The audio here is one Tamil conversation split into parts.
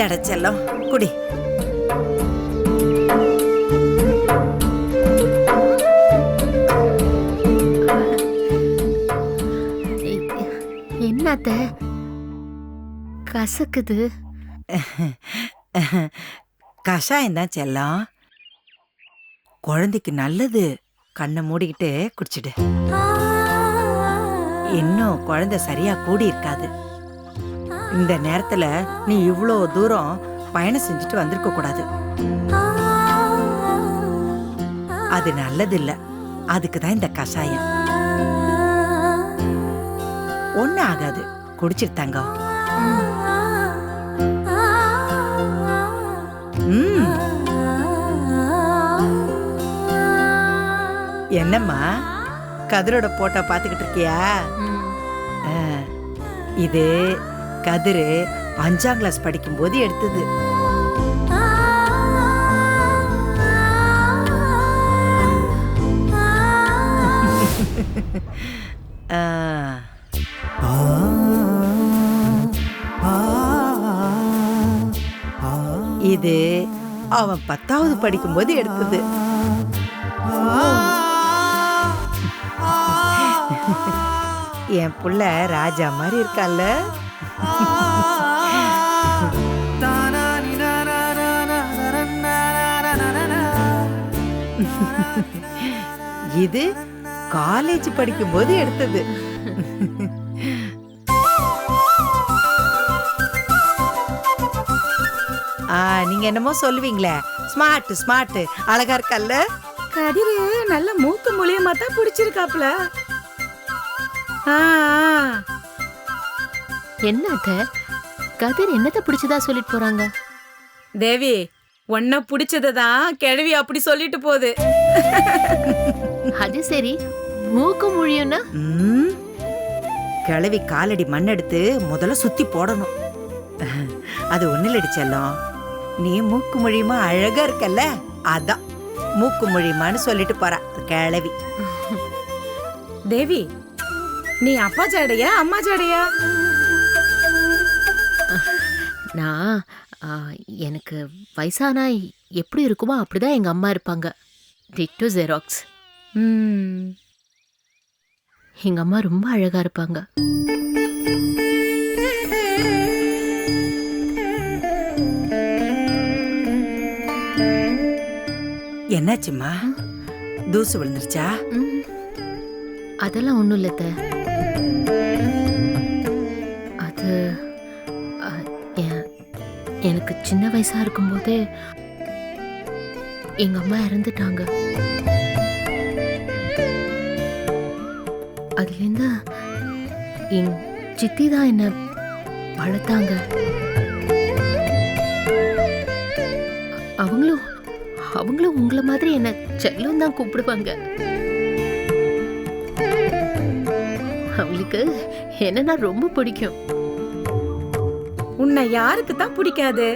இந்த செல்லம் குடி என்னத்த? கசக்குது. கஷாயம் தான் செல்லம் குழந்தைக்கு நல்லது. கண்ணை மூடிக்கிட்டு குடிச்சிடு. இன்னும் குழந்தை சரியா கூடி இருக்காது இந்த நேரத்துல நீ இவ்வளோ தூரம் பயணம் செஞ்சுட்டு வந்திருக்க கூடாது. அது நல்லது இல்ல அதுக்கு தான் இந்த கஷாயம். ஒண்ணு ஆகாது. ம். என்னம்மா? கதிரோட போட்டோ பார்த்துக்கிட்டு இருக்கியா? இது கதிரு அஞ்சாம் கிளாஸ் படிக்கும்போது எடுத்தது. ஆ. இது அவன் பத்தாவது படிக்கும்போது எடுத்தது. என் புள்ள ராஜா மாதிரி இருக்கால்ல இது காலேஜ் படிக்கும்போது எடுத்தது. ஆ, நீங்க என்னமோ சொல்லுவீங்களே. ஸ்மார்ட் ஸ்மார்ட் அழகா இருக்கல்ல? கதிரு நல்ல மூக்கு மூலியமா தான் பிடிச்சிருக்காப்ல ஆ, ஆ. என்னத்த? கதிர் என்னத்த பிடிச்சதா சொல்லிட்டு போறாங்க? தேவி உன்னை பிடிச்சதான் கிழவி அப்படி சொல்லிட்டு போகுது. அது சரி. மூக்கு மொழியும்னா? ம், கிளவி காலடி மண் எடுத்து முதல்ல சுத்தி போடணும். அது ஒண்ணுலடி செல்லம். நீ மூக்கு மொழியுமா அழகா இருக்கல்ல? அதான். மூக்கு மொழியுமான்னு சொல்லிட்டு போறா கிளவி தேவி நீ அப்பா ஜாடையா அம்மா ஜாடையா? நான் ஆ, எனக்கு வயசானா எப்படி இருக்குமோ அப்படிதான் எங்க அம்மா இருப்பாங்க. டிக்டோ ஜெராக்ஸ் ம். எங்க அம்மா ரொம்ப அழகா இருப்பாங்க. என்னாச்சும்மா? தூசு விழுந்துருச்சா? ம். அதெல்லாம் ஒண்ணும் இல்ல எனக்கு சின்ன வயசா இருக்கும்போதே எங்க அம்மா இறந்துட்டாங்க. அதுலேருந்து என் சித்தி தான் என்னை வளர்த்தாங்க. அவங்களும் அவங்களும் உங்களை மாதிரி என்னை செல்லம் தான் கூப்பிடுவாங்க. அவங்களுக்கு என்னன்னா ரொம்ப பிடிக்கும். உன்னை யாருக்கு தான் பிடிக்காது?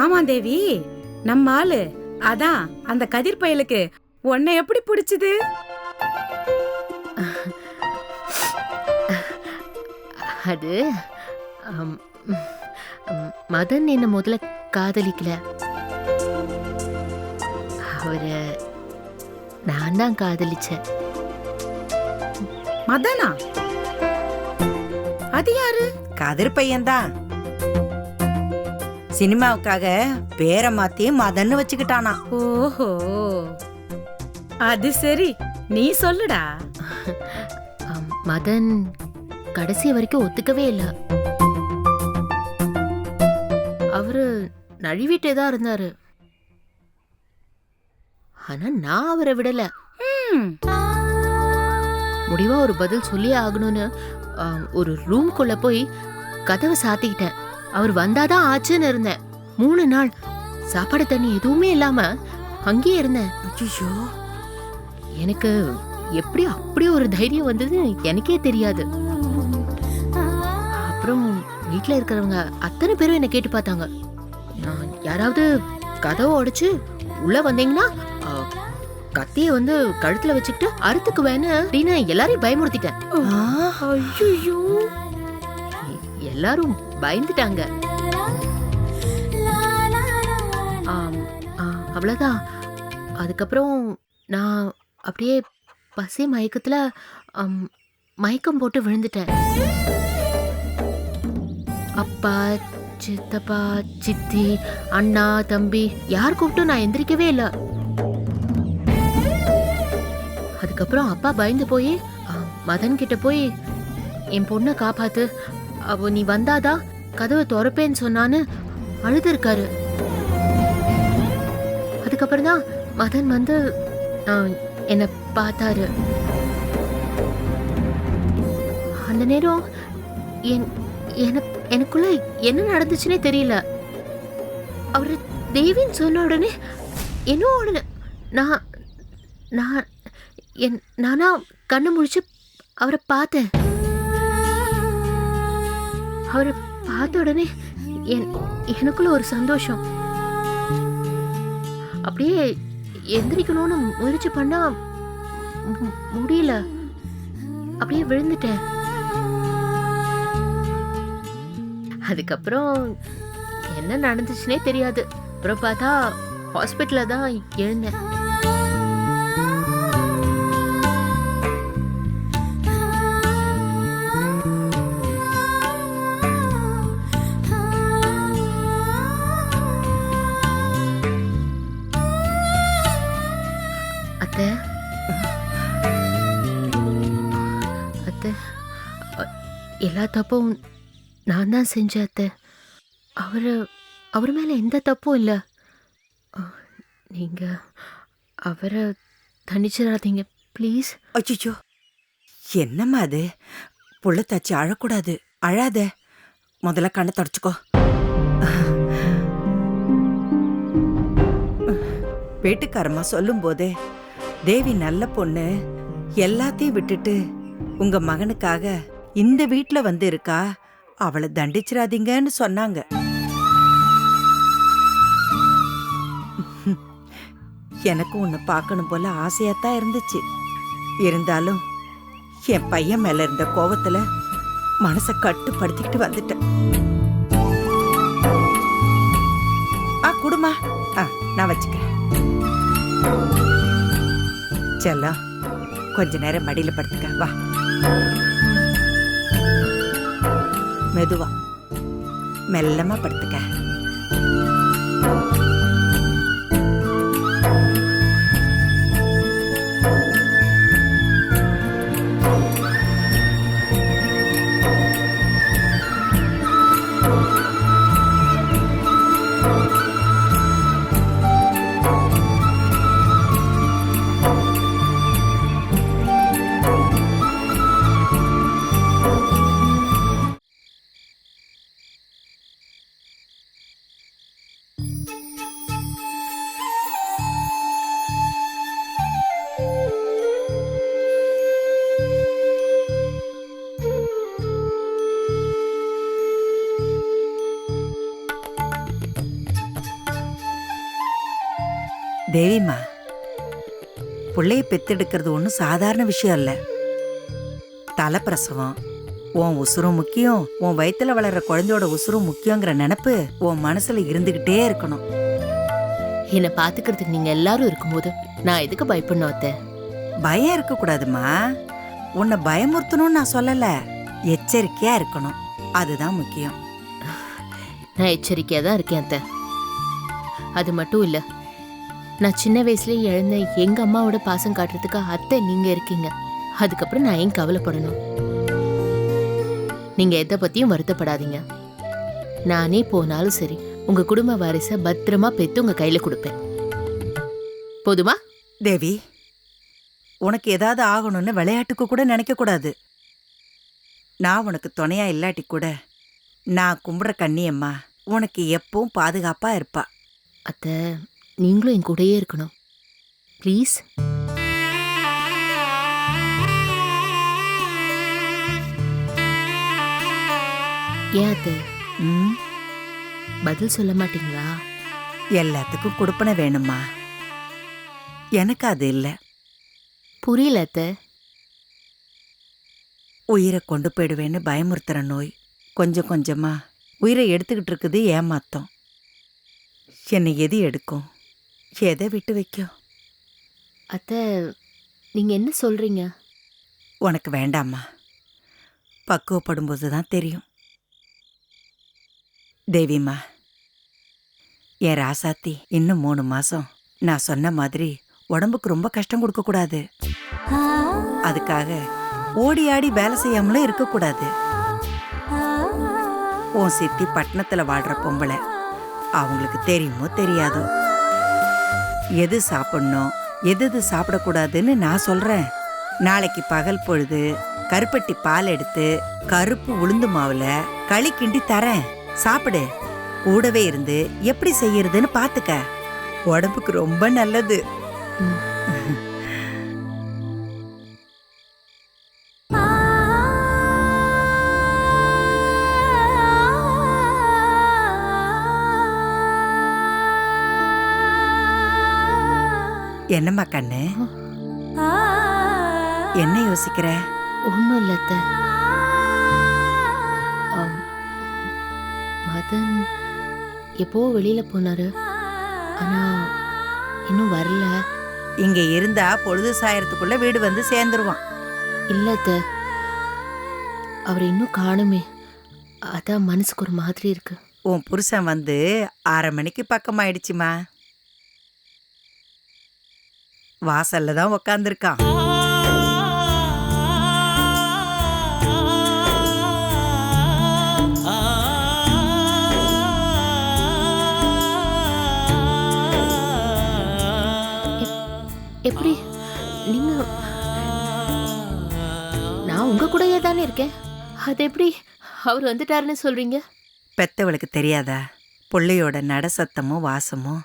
ஆமா தேவி நம்ம ஆளு. அதான் அந்த கதிர் பயலுக்கு. உன்னை எப்படி பிடிச்சது? அது மதன் என்ன முதல்ல காதலிக்கல? அவரை நான் தான் காதலிச்சேன். மதனா? அது யாரு? கதிர் பையன்தான். சினிமாவுக்காக பேரை மாத்தி மதன்னு வச்சுக்கிட்டானா. ஓஹோ. அது சரி. நீ சொல்லுடா. அம், மதன் கடைசி வரைக்கும் ஒத்துக்கவே இல்லை. அவரு நழுவிட்டே தான் இருந்தாரு. ஆனா நான் அவரை விடல. முடிவா ஒரு பதில் சொல்லியே ஆகணும்னு ஒரு ரூம்குள்ள போய் கதவை சாத்திக்கிட்டேன். அவர் வந்தாதான் ஆச்சுன்னு இருந்தேன். மூணு நாள் சாப்பாடு தண்ணி எதுவுமே இல்லாம அங்கேயே இருந்தேன். ஐயோ எனக்கு எப்படி அப்படி ஒரு தைரியம் வந்தது எனக்கே தெரியாது. அப்புறம் வீட்ல இருக்கிறவங்க அத்தனை பேரும் என்ன கேட்டு பார்த்தாங்க. நான் யாராவது கதவை உடைச்சு உள்ள வந்தீங்கன்னா கத்தியை வந்து கழுத்துல வச்சுக்கிட்டு அறுத்துக்குவேன்னு அப்படின்னு எல்லாரையும் பயமுறுத்திட்டேன். ஐயோ எல்லாரும் பயந்துட்டாங்க. அவ்வளோதான் அதுக்கப்புறம் நான் அப்படியே பசி மயக்கத்தில் மயக்கம் போட்டு விழுந்துட்டேன். அப்பா சித்தப்பா சித்தி அண்ணா தம்பி யார் கூப்பிட்டும் நான் எந்திரிக்கவே இல்லை. அதுக்கப்புறம் அப்பா பயந்து போய் மதன் கிட்ட போய் என் பொண்ணை காப்பாத்து. அவ நீ வந்தாதான் கதவை திறப்பேன்னு சொன்னான்னு அழுதுருக்காரு. அதுக்கப்புறம் தான் மதன் வந்து என்னை பார்த்தாரு. அந்த நேரம் என் எனக்குள்ள என்ன நடந்துச்சுன்னே தெரியல. அவர் தேவின்னு சொன்ன உடனே என்ன உடனே நான் நான் என் நானா கண்ணு முழிச்சு அவரை பார்த்தேன். அவரை பார்த்த உடனே என் எனக்குள்ள ஒரு சந்தோஷம். அப்படியே எந்திரிக்கணும்னு முயற்சி பண்ணா முடியல. அப்படியே விழுந்துட்டேன். அதுக்கப்புறம் என்ன நடந்துச்சுனே தெரியாது. அப்புறம் பார்த்தா ஹாஸ்பிட்டலில் தான் எழுந்தேன். அத்தை. அத்தை எல்லா தப்பும் நான் தான் செஞ்சேன் அத்தை. அவர் அவர் மேலே எந்த தப்பும் இல்லை. நீங்கள் அவரை தனிச்சிடாதீங்க ப்ளீஸ். அச்சிச்சோ. என்னம்மா அது? புள்ள தச்சு அழக்கூடாது. அழாத. முதல்ல கண்ணை தொடச்சிக்கோ. வீட்டுக்காரம்மா சொல்லும் போதே தேவி நல்ல பொண்ணு. எல்லாத்தையும் விட்டுட்டு உங்க மகனுக்காக இந்த வீட்ல வந்து இருக்கா? அவளை தண்டிச்சிடாதீங்கன்னு சொன்னாங்க. எனக்கும் உன்னை பார்க்கணும் போல ஆசையாத்தான் இருந்துச்சு. இருந்தாலும் என் பையன் மேல இருந்த கோவத்துல மனசை கட்டுப்படுத்திக்கிட்டு வந்துட்டேன். ஆ குடுமா. ஆ நான் வச்சுக்கிறேன். செல்லம் கொஞ்ச நேரம் மடியில் படுத்துக்க வா. மெதுவா. மெல்லமா படுத்துக்க. தேவிம்மா பிள்ளைய பெத்தெடுக்கிறது ஒன்றும் சாதாரண விஷயம் இல்லை தலைப்பிரசவம் உன் உசுரும் முக்கியம் உன் வயித்துல வளர்ற குழந்தையோட உசுரும் முக்கியங்கிற நினப்பு உன் மனசுல இருந்துகிட்டே இருக்கணும். என்னை பார்த்துக்கிறதுக்கு நீங்கள் எல்லாரும் இருக்கும்போது நான் எதுக்கு பயப்படணும் அத்தை? பயம் இருக்கக்கூடாதும்மா. உன்னை பயமுறுத்தணும்னு நான் சொல்லல. எச்சரிக்கையா இருக்கணும். அதுதான் முக்கியம். நான் எச்சரிக்கையாக தான் இருக்கேன் அத்தை. அது மட்டும் இல்லை நான் சின்ன வயசுலயே இழந்த எங்க அம்மாவோட பாசம் காட்டுறதுக்கு அத்தை நீங்க இருக்கீங்க. அதுக்கப்புறம் நான் ஏன் கவலைப்படணும்? நீங்க எதை பத்தியும் வருத்தப்படாதீங்க. நானே போனாலும் சரி உங்க குடும்ப வாரிசை பத்திரமா பெத்து உங்க கையில கொடுப்பேன். போதுமா? தேவி உனக்கு ஏதாவது ஆகணும்னு விளையாட்டுக்கு கூட நினைக்க கூடாது நான் உனக்கு துணையா இல்லாட்டி கூட நான் கும்பிடுற கண்ணியம்மா உனக்கு எப்பவும் பாதுகாப்பா இருப்பா. அத்தை நீங்களும் என் கூடயே இருக்கணும். ப்ளீஸ் ஏன் அத்தை? ம்? பதில் சொல்ல மாட்டீங்களா? எல்லாத்துக்கும் கொடுப்பன வேணுமா எனக்கு அது இல்லை. புரியல அத்தை. உயிரை கொண்டு போயிடுவேன்னு பயமுறுத்துற நோய் கொஞ்சம் கொஞ்சமா உயிரை எடுத்துக்கிட்டு இருக்குது ஏமாத்தம். என்னை எது எடுக்கும்? எதை விட்டு வைக்கும் அத்தை நீங்க என்ன சொல்றீங்க? உனக்கு வேண்டாம்மா. பக்குவப்படும்போது தான் தெரியும். தேவிம்மா என் ராசாத்தி இன்னும் மூணு மாசம். நான் சொன்ன மாதிரி உடம்புக்கு ரொம்ப கஷ்டம் கொடுக்க கூடாது. அதுக்காக ஓடி ஆடி வேலை செய்யாமலும் இருக்கக்கூடாது உன் சித்தி பட்டணத்துல வாழ்ற பொம்பளை. அவங்களுக்கு தெரியுமோ தெரியாதோ? எது சாப்பிடணும் எது எது சாப்பிடக்கூடாதுன்னு நான் சொல்கிறேன் நாளைக்கு பகல் பொழுது கருப்பட்டி பால் எடுத்து கருப்பு உளுந்து மாவுல களி கிண்டி தரேன். சாப்பிடு. கூடவே இருந்து எப்படி செய்யறதுன்னு பாத்துக்க. உடம்புக்கு ரொம்ப நல்லது. என்னம்மா கண்ணு? என்ன யோசிக்கிற? ஒன்றும் இல்லை அத்தை. ஆம், மதன் எப்போ வெளியில போனாரு? ஆனா இன்னும் வரல. இங்க இருந்தா பொழுது சாயறதுக்குள்ள வீடு வந்து சேர்ந்துருவான். இல்ல அத்தை. அவர் இன்னும் காணுமே. அதான் மனசுக்கு ஒரு மாதிரி இருக்கு. உன் புருஷன் வந்து அரை மணிக்கு பக்கமாயிடுச்சுமா? வாசல்ல தான் உக்காந்துருக்கான். எப்படி? நீங்க நான் உங்க கூடயே தானே இருக்கேன். அது எப்படி அவர் வந்துட்டாருன்னு சொல்றீங்க? பெத்தவளுக்கு தெரியாதா? பிள்ளையோட நட சத்தமும் வாசமும்.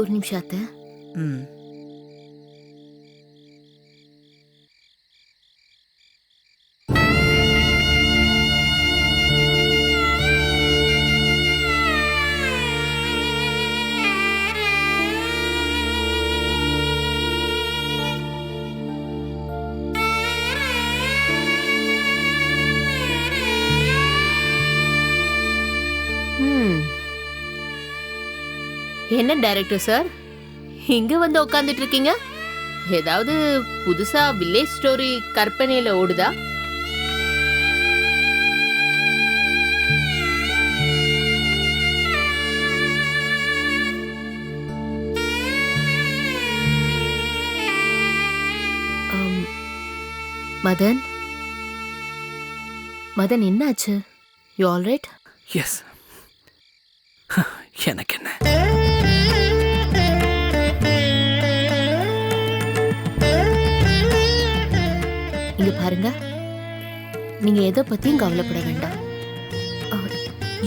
ஒரு நிமிஷம் அத்தை ம். என்ன டைரக்டர் சார் இங்க வந்து உட்காந்துட்டு இருக்கீங்க ஏதாவது புதுசா வில்லேஜ் ஸ்டோரி கற்பனையில் ஓடுதா? மதன்? மதன் என்னாச்சு? யூ ஆல்ரைட் எஸ் எனக்கு என்ன? பாருங்க. நீங்க எதை பத்தியும் கவலைப்பட வேண்டாம்.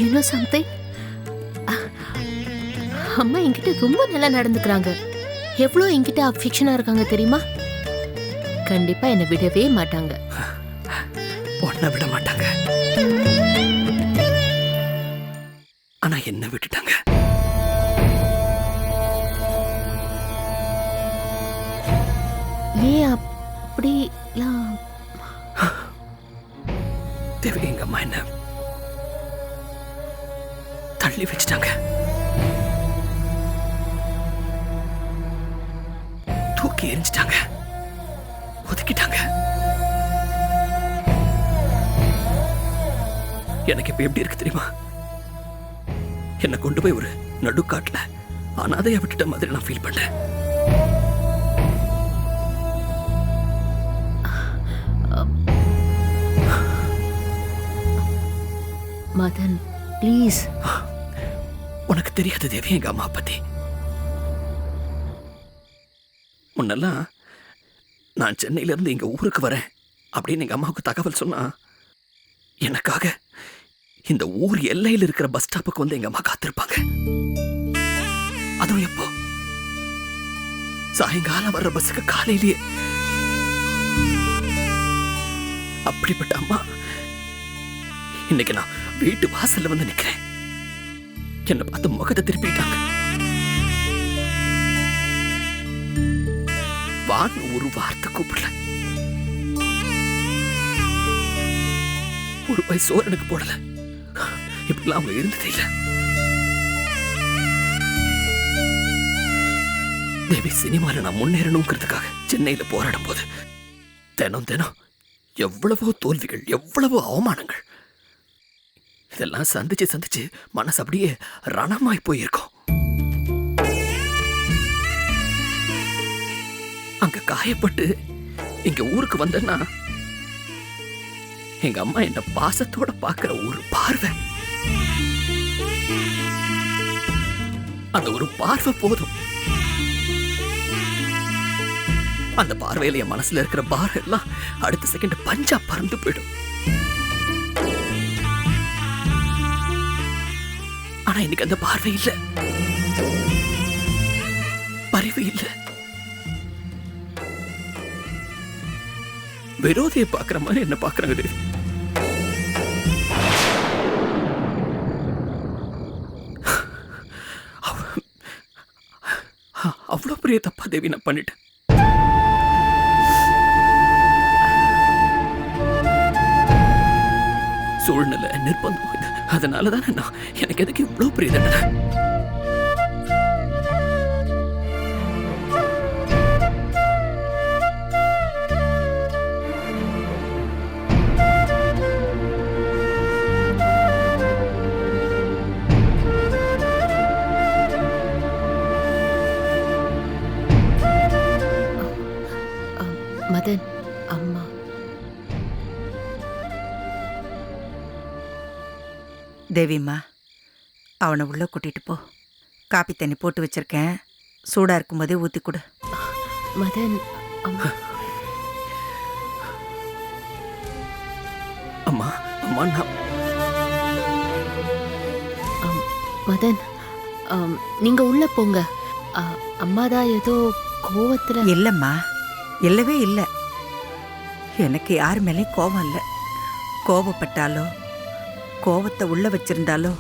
யூ நோ சம்திங் அம்மா என்கிட்ட ரொம்ப நல்லா நடந்துக்கிறாங்க. எவ்வளோ என்கிட்ட அஃபெக்ஷனா இருக்காங்க தெரியுமா? கண்டிப்பா என்னை விடவே மாட்டாங்க. உன்னை விட மாட்டாங்க. ஆனா என்ன விட்டுட்டாங்க. ஏன் அப்படிலாம் அம்மா என்ன தள்ளி வச்சிட்டாங்க. தூக்கி எரிஞ்சிட்டாங்க. ஒதுக்கிட்டாங்க. எனக்கு இப்ப எப்படி இருக்கு தெரியுமா? என்னை கொண்டு போய் ஒரு நடுக்காட்டுல அனாதையா விட்டுட்ட மாதிரி நான் ஃபீல் பண்ணேன். மதன் ப்ளீஸ் உனக்கு தெரியாது தேவி எங்க அம்மா பத்தி முன்னெல்லாம் நான் சென்னையில இருந்து எங்க ஊருக்கு வரேன் அப்படின்னு எங்க அம்மாவுக்கு தகவல் சொன்னா எனக்காக இந்த ஊர் எல்லையில் இருக்கிற பஸ் ஸ்டாப்புக்கு வந்து எங்க அம்மா காத்திருப்பாங்க. அதுவும் எப்போ? சாயங்காலம் வர்ற பஸ்ஸுக்கு காலையிலேயே. அப்படிப்பட்ட அம்மா இன்னைக்கு நான் வீட்டு வாசல்ல வந்து நிக்கிறேன். என்னை பார்த்து முகத்தை திருப்பிட்டாங்க. வான் ஒரு வார்த்தை கூப்பிடல. ஒரு பை சோரனுக்கு போடல. இப்படிலாம் அவங்க இருந்ததே இல்ல. தேவி சினிமாவில் நான் முன்னேறணுங்கிறதுக்காக சென்னையில் போராடும் போது தினம் தினம் எவ்வளவோ தோல்விகள் எவ்வளவோ அவமானங்கள் இதெல்லாம் சந்திச்சு சந்திச்சு மனசு அப்படியே ரணமாய் போயிருக்கும். அங்க காயப்பட்டு இங்க ஊருக்கு வந்தேன்னா எங்க அம்மா என்ன பாசத்தோட பாக்குற ஒரு பார்வை. அந்த ஒரு பார்வை போதும். அந்த பார்வையில என் மனசுல இருக்கிற பார் எல்லாம் அடுத்த செகண்ட் பஞ்சா பறந்து போயிடும். ஆனா இன்னைக்கு அந்த பார்வை இல்ல. பரிவு இல்ல. விரோதியை பாக்குற மாதிரி என்ன பாக்குறாங்க தேவி? அவ்வளவு பெரிய தப்பா தேவி நான் பண்ணிட்டேன். சூழ்நிலை நிர்பந்தம் இது. அதனால தானே நான் எனக்கு எதுக்கு இவ்வளவு பெரிய தண்டனை? தேவிம்மா அவனை உள்ள கூட்டிட்டு போ. காப்பி தண்ணி போட்டு வச்சிருக்கேன். சூடா இருக்கும்போதே ஊத்தி கொடு. மதன் அம்மா. அம்மா நான் அம், மதன் அம், நீங்க உள்ள போங்க. அம்மா தான் ஏதோ கோவத்துல இல்லம்மா இல்லவே இல்லை. எனக்கு யார் மேலேயும் கோபம் இல்லை. கோபப்பட்டாலோ கோபத்தை உள்ள வச்சிருந்தாலோ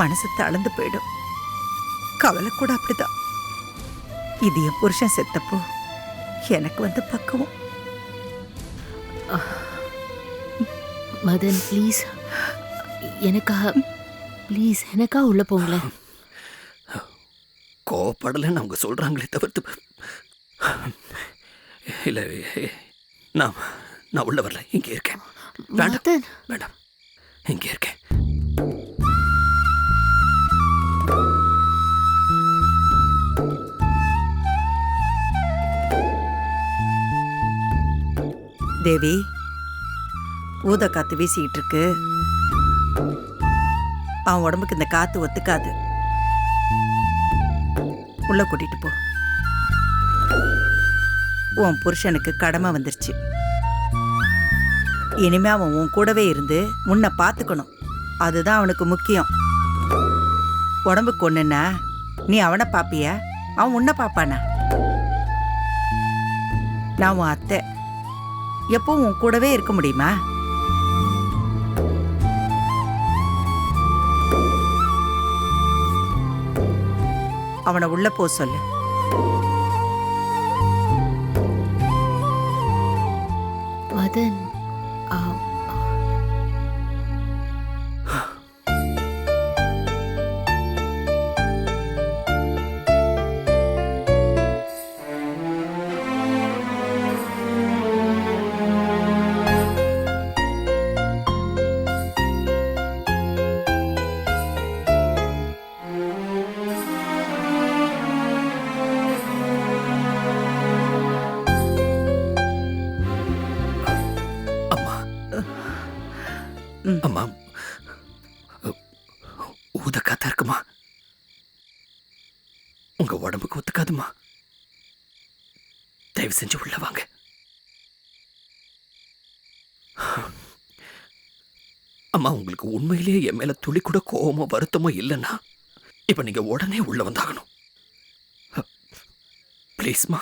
மனசு தளர்ந்து போயிடும். கவலை கூட அப்படிதான். இது என் புருஷன் செத்தப்போ எனக்கு வந்த பக்குவம். மதன் ப்ளீஸ் எனக்காக ப்ளீஸ் எனக்கா உள்ள போங்களேன் கோவப்படலைன்னு அவங்க சொல்றாங்களே தவிர்த்து இல்ல நான் நான் உள்ள வரல இங்கே இருக்கேன். வேண்டாம் வேண்டாம். இங்கே இருக்கேன் தேவி ஊத காத்து வீசிக்கிட்டு இருக்கு அவன் உடம்புக்கு இந்த காத்து ஒத்துக்காது. உள்ள கூட்டிட்டு போ. உன் புருஷனுக்கு கடமை வந்துருச்சு. இனிமே அவன் உன் கூடவே இருந்து உன்னை பார்த்துக்கணும். அதுதான் அவனுக்கு முக்கியம். உடம்புக்கு ஒண்ணுன்னா நீ அவனை பாப்பியா? அவன் உன்னை பாப்பானா? நான் உன் அத்தை. எப்பவும் உன் கூடவே இருக்க முடியுமா? அவனை உள்ள போ சொல்லு. மதன். அம்மா உங்களுக்கு உண்மையிலேயே என் மேலே துளி கூட கோவமோ வருத்தமோ இல்லைன்னா இப்போ நீங்கள் உடனே உள்ளே வந்தாகணும். ப்ளீஸ்மா